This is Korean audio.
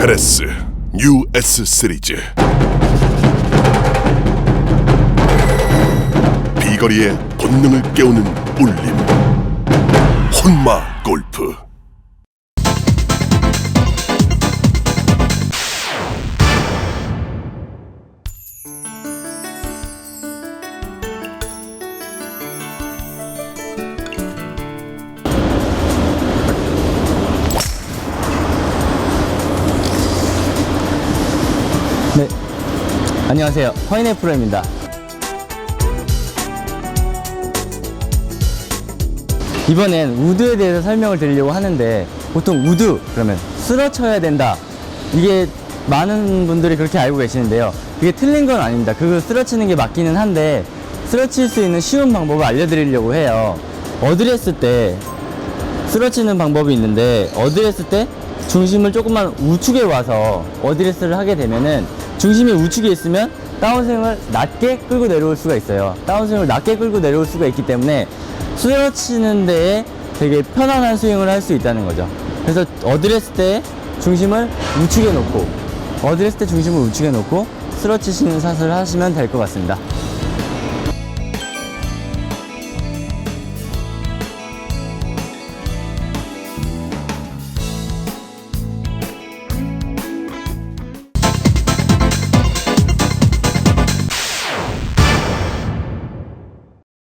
베레스 뉴 S 시리즈. 비거리의 본능을 깨우는 울림. 혼마 골프 네. 안녕하세요. 파인애 프로입니다. 이번엔 우드에 대해서 설명을 드리려고 하는데 보통 우드 그러면 쓰러쳐야 된다. 이게 많은 분들이 그렇게 알고 계시는데요. 그게 틀린 건 아닙니다. 그거 쓰러치는 게 맞기는 한데 쓰러칠 수 있는 쉬운 방법을 알려드리려고 해요. 어드레스 때 쓰러치는 방법이 있는데 어드레스 때 중심을 조금만 우측에 와서 어드레스를 하게 되면은 중심이 우측에 있으면 다운스윙을 낮게 끌고 내려올 수가 있어요. 다운스윙을 낮게 끌고 내려올 수가 있기 때문에 쓰러치는 데에 되게 편안한 스윙을 할 수 있다는 거죠. 그래서 어드레스 때 중심을 우측에 놓고 어드레스 때 중심을 우측에 놓고 쓰러치시는 샷을 하시면 될 것 같습니다.